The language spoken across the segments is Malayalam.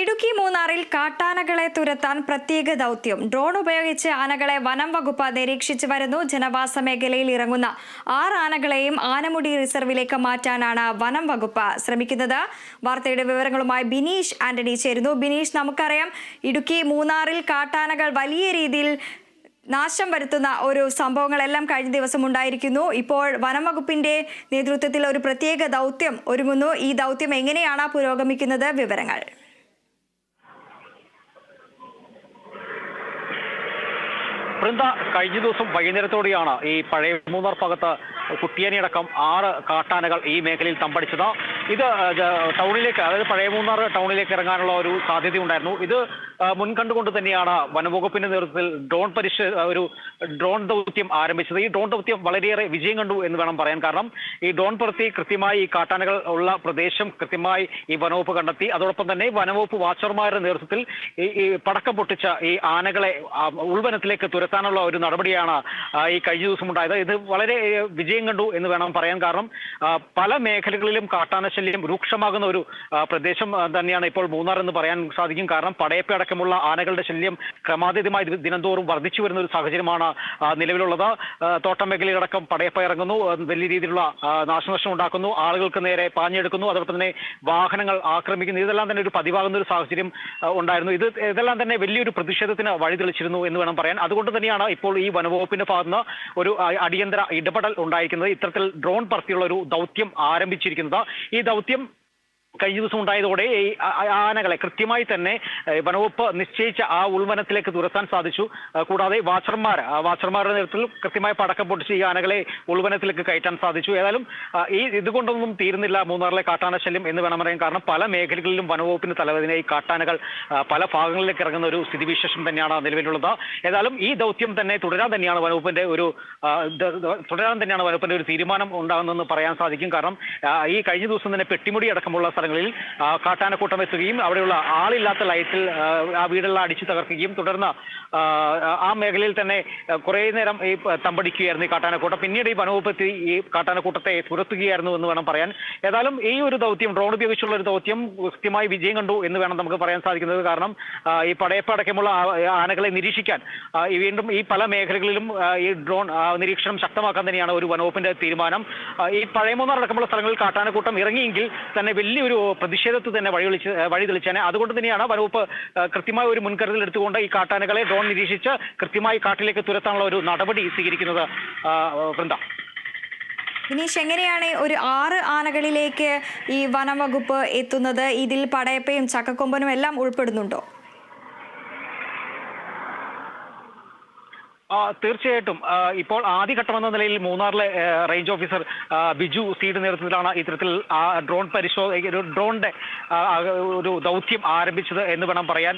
ഇടുക്കി മൂന്നാറിൽ കാട്ടാനകളെ തുരത്താൻ പ്രത്യേക ദൗത്യം. ഡ്രോൺ ഉപയോഗിച്ച് ആനകളെ വനം വകുപ്പ് നിരീക്ഷിച്ചു വരുന്നു. ജനവാസ മേഖലയിൽ ഇറങ്ങുന്ന ആറ് ആനകളെയും ആനമുടി റിസർവിലേക്ക് മാറ്റാനാണ് വനം വകുപ്പ് ശ്രമിക്കുന്നത്. വാർത്തയുടെ വിവരങ്ങളുമായി ബിനീഷ് ആന്റണി ചേരുന്നു. ബിനീഷ് നമുക്കറിയാം ഇടുക്കി മൂന്നാറിൽ കാട്ടാനകൾ വലിയ രീതിയിൽ നാശം വരുത്തുന്ന ഒരു സംഭവങ്ങളെല്ലാം കഴിഞ്ഞ ദിവസം ഉണ്ടായിരിക്കുന്നു. ഇപ്പോൾ വനം വകുപ്പിന്റെ നേതൃത്വത്തിൽ ഒരു പ്രത്യേക ദൗത്യം ഒരുങ്ങുന്നു. ഈ ദൗത്യം എങ്ങനെയാണ് പുരോഗമിക്കുന്നത്? വിവരങ്ങൾ. വൃന്ദ കഴിഞ്ഞ ദിവസം വൈകുന്നേരത്തോടെയാണ് ഈ പഴയ മൂന്നാർ ഭാഗത്ത് കുട്ടിയനിയടക്കം ആറ് കാട്ടാനകൾ ഈ മേഖലയിൽ തമ്പടിച്ചത്. ഇത് ടൗണിലേക്ക് അതായത് പഴയ മൂന്നാർ ടൗണിലേക്ക് ഇറങ്ങാനുള്ള ഒരു സാധ്യതയുണ്ടായിരുന്നു. ഇത് മുൻകണ്ടുകൊണ്ട് തന്നെയാണ് വനംവകുപ്പിന്റെ നേതൃത്വത്തിൽ ഡ്രോൺ പരിശ ഒരു ഡ്രോൺ ദൗത്യം ആരംഭിച്ചത്. ഈ ഡ്രോൺ ദൗത്യം വളരെയേറെ വിജയം കണ്ടു എന്ന് വേണം പറയാൻ. കാരണം ഈ ഡ്രോൺ പ്രവൃത്തി കൃത്യമായി ഈ കാട്ടാനകൾ ഉള്ള പ്രദേശം കൃത്യമായി ഈ വനവകുപ്പ് കണ്ടെത്തി. അതോടൊപ്പം തന്നെ വനവകുപ്പ് വാച്ചർമാരുടെ നേതൃത്വത്തിൽ ഈ പടക്കം പൊട്ടിച്ച ഈ ആനകളെ ഉൾവനത്തിലേക്ക് തുരത്താനുള്ള ഒരു നടപടിയാണ് ഈ കഴിഞ്ഞ ദിവസം ഉണ്ടായത്. ഇത് വളരെ ഏ, വിജയം കണ്ടു എന്ന് വേണം പറയാൻ. കാരണം പല മേഖലകളിലും കാട്ടാനശല്യം രൂക്ഷമാകുന്ന ഒരു പ്രദേശം തന്നെയാണ് ഇപ്പോൾ മൂന്നാർ എന്ന് പറയാൻ സാധിക്കും. കാരണം പടയപ്പ അടക്കമുള്ള ആനകളുടെ ശല്യം ക്രമാതീതമായി ദിനംതോറും വർദ്ധിച്ചു വരുന്ന ഒരു സാഹചര്യമാണ് നിലവിലുള്ളത്. തോട്ടം മേഖലയിലടക്കം പടയപ്പ ഇറങ്ങുന്നു. വലിയ രീതിയിലുള്ള നാശനഷ്ടം ഉണ്ടാക്കുന്നു. ആളുകൾക്ക് നേരെ പാഞ്ഞെടുക്കുന്നു. അതോടൊപ്പം തന്നെ വാഹനങ്ങൾ ആക്രമിക്കുന്നു. ഇതെല്ലാം തന്നെ ഒരു പതിവാകുന്ന ഒരു സാഹചര്യം ഉണ്ടായിരുന്നു. ഇത് ഇതെല്ലാം തന്നെ വലിയൊരു പ്രതിഷേധത്തിന് വഴിതെളിച്ചിരുന്നു എന്ന് വേണം പറയാൻ. അതുകൊണ്ട് തന്നെയാണ് ഇപ്പോൾ ഈ വനവകുപ്പിന്റെ ഭാഗത്തുനിന്ന് ഒരു അടിയന്തര ഇടപെടൽ ഇത്തരത്തിൽ ഡ്രോൺ പറത്തിയുള്ള ഒരു ദൗത്യം ആരംഭിച്ചിരിക്കുന്നത്. ഈ ദൗത്യം കഴിഞ്ഞ ദിവസം ഉണ്ടായതോടെ ഈ ആനകളെ കൃത്യമായി തന്നെ വനവകുപ്പ് നിശ്ചയിച്ച ആ ഉൾവനത്തിലേക്ക് തുരത്താൻ സാധിച്ചു. കൂടാതെ വാച്ചർമാർ വാച്ചർമാരുടെ നേതൃത്വത്തിൽ കൃത്യമായി പടക്കം പൊട്ടിച്ച് ഈ ആനകളെ ഉൾവനത്തിലേക്ക് കയറ്റാൻ സാധിച്ചു. ഏതായാലും ഈ ഇതുകൊണ്ടൊന്നും തീരുന്നില്ല മൂന്നാറിലെ കാട്ടാനശല്യം എന്ന് വേണം പറയാൻ കാരണം പല മേഖലകളിലും വനവകുപ്പിന് തലവേദനയായി കാട്ടാനകൾ പല ഭാഗങ്ങളിലേക്ക് ഇറങ്ങുന്ന ഒരു സ്ഥിതിവിശേഷം തന്നെയാണ് നിലവിലുള്ളത്. ഏതായാലും ഈ ദൗത്യം തന്നെ തുടരാൻ തന്നെയാണ് വനവകുപ്പിന്റെ ഒരു തുടരാൻ തന്നെയാണ് വനവകുപ്പിന്റെ ഒരു തീരുമാനം ഉണ്ടാകുന്നതെന്ന് പറയാൻ സാധിക്കും. കാരണം ഈ കഴിഞ്ഞ ദിവസം തന്നെ പെട്ടിമുടി അടക്കമുള്ള സ്ഥലങ്ങളിൽ കാട്ടാനക്കൂട്ടം എത്തുകയും അവിടെയുള്ള ആളില്ലാത്ത ലൈറ്റിൽ ആ, വീടെല്ലാം അടിച്ചു തകർക്കുകയും തുടർന്ന് ആ, മേഖലയിൽ തന്നെ കുറെ നേരം ഈ തമ്പടിക്കുകയായിരുന്നു ഈ കാട്ടാനക്കൂട്ടം. പിന്നീട് ഈ വനവകുപ്പ് എത്തി ഈ കാട്ടാനക്കൂട്ടത്തെ തുരത്തുകയായിരുന്നു എന്ന് വേണം പറയാൻ. ഏതായാലും ഈ ഒരു ദൗത്യം ഡ്രോൺ ഉപയോഗിച്ചുള്ള ഒരു ദൗത്യം കൃത്യമായി വിജയം കണ്ടു എന്ന് വേണം നമുക്ക് പറയാൻ സാധിക്കുന്നത്. കാരണം ഈ പടയപ്പടക്കമുള്ള ആനകളെ നിരീക്ഷിക്കാൻ വീണ്ടും ഈ പല മേഖലകളിലും ഈ ഡ്രോൺ നിരീക്ഷണം ശക്തമാക്കാൻ തന്നെയാണ് ഒരു വനവകുപ്പിന്റെ തീരുമാനം. ഈ ഈ പഴയമൂന്നാർ അടക്കമുള്ള സ്ഥലങ്ങളിൽ കാട്ടാനക്കൂട്ടം ഇറങ്ങിയെങ്കിൽ തന്നെ വലിയൊരു പ്രതിഷേധത്തിൽ തന്നെ വഴിതെളിച്ച് വഴിതെളിച്ചേനെ അതുകൊണ്ട് തന്നെയാണ് വനവകുപ്പ് കൃത്യമായ ഒരു മുൻകരുതൽ എടുത്തുകൊണ്ട് ഈ കാട്ടാനകളെ ഡ്രോൺ നിരീക്ഷിച്ച് കൃത്യമായി കാട്ടിലേക്ക് തുരത്താനുള്ള ഒരു നടപടി സ്വീകരിക്കുന്നത് വൃന്ദ. ബിനീഷ് എങ്ങനെയാണ് ഒരു ആറ് ആനകളിലേക്ക് ഈ വനം വകുപ്പ് എത്തുന്നത്? ഇതിൽ പടയപ്പയും ചക്കക്കൊമ്പനും എല്ലാം ഉൾപ്പെടുന്നുണ്ടോ? തീർച്ചയായിട്ടും. ഇപ്പോൾ ആദ്യഘട്ടമെന്ന നിലയിൽ മൂന്നാറിലെ റേഞ്ച് ഓഫീസർ ബിജു സീഡ് നേതൃത്വത്തിലാണ് ഇത്തരത്തിൽ ആ ഡ്രോൺ പരിശോധന ഒരു ഡ്രോണിന്റെ ഒരു ദൗത്യം ആരംഭിച്ചത് എന്ന് വേണം പറയാൻ.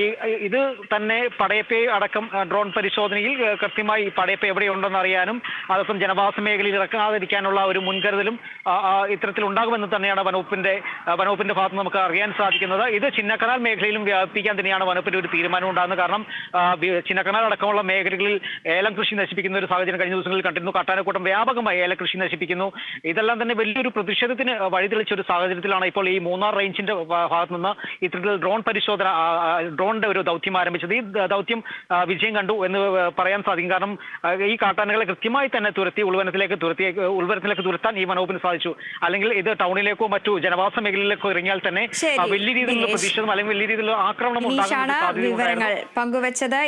ഈ ഇത് തന്നെ പടയപ്പെ അടക്കം ഡ്രോൺ പരിശോധനയിൽ കൃത്യമായി പടയപ്പ എവിടെയുണ്ടെന്ന് അറിയാനും അതൊപ്പം ജനവാസ മേഖലയിൽ ഇറക്കാതിരിക്കാനുള്ള ഒരു മുൻകരുതലും ഇത്തരത്തിൽ ഉണ്ടാകുമെന്ന് തന്നെയാണ് വനവകുപ്പിന്റെ വനവകുപ്പിന്റെ ഭാഗത്ത് നമുക്ക് അറിയാൻ സാധിക്കുന്നത്. ഇത് ചിന്നക്കനാൽ മേഖലയിലും വ്യാപിപ്പിക്കാൻ തന്നെയാണ് വനവകുപ്പിന്റെ ഒരു തീരുമാനം ഉണ്ടാകുന്നത്. കാരണം ചിന്നക്കനാൽ അടക്കമുള്ള മേഖലകളിൽ ഏലം കൃഷി നശിപ്പിക്കുന്ന ഒരു സാഹചര്യം കഴിഞ്ഞ ദിവസങ്ങളിൽ കണ്ടിരുന്നു. കാട്ടാനക്കൂട്ടം വ്യാപകമായി ഏല കൃഷി നശിപ്പിക്കുന്നു. ഇതെല്ലാം തന്നെ വലിയൊരു പ്രതിഷേധത്തിന് വഴിതെളിച്ച ഒരു സാഹചര്യത്തിലാണ് ഇപ്പോൾ ഈ മൂന്നാർ റേഞ്ചിന്റെ ഭാഗത്തു നിന്ന് ഇത്തരത്തിൽ ഡ്രോൺ പരിശോധന ഡ്രോണിന്റെ ഒരു ദൗത്യം ആരംഭിച്ചത്. ഈ ദൗത്യം വിജയം കണ്ടു എന്ന് പറയാൻ സാധിക്കും. കാരണം ഈ കാട്ടാനകളെ കൃത്യമായി തന്നെ തുരത്തി ഉൾവനത്തിലേക്ക് തുരത്തി ഉൾവനത്തിലേക്ക് തുരത്താൻ ഈ വനവകുപ്പിന് സാധിച്ചു. അല്ലെങ്കിൽ ഇത് ടൗണിലേക്കോ മറ്റു ജനവാസ മേഖലയിലേക്കോ ഇറങ്ങിയാൽ തന്നെ വലിയ രീതിയിലുള്ള. പ്രതിഷേധം അല്ലെങ്കിൽ വലിയ രീതിയിലുള്ള ആക്രമണം ഉണ്ടാകുന്ന സാധ്യത പങ്കുവച്ചത്.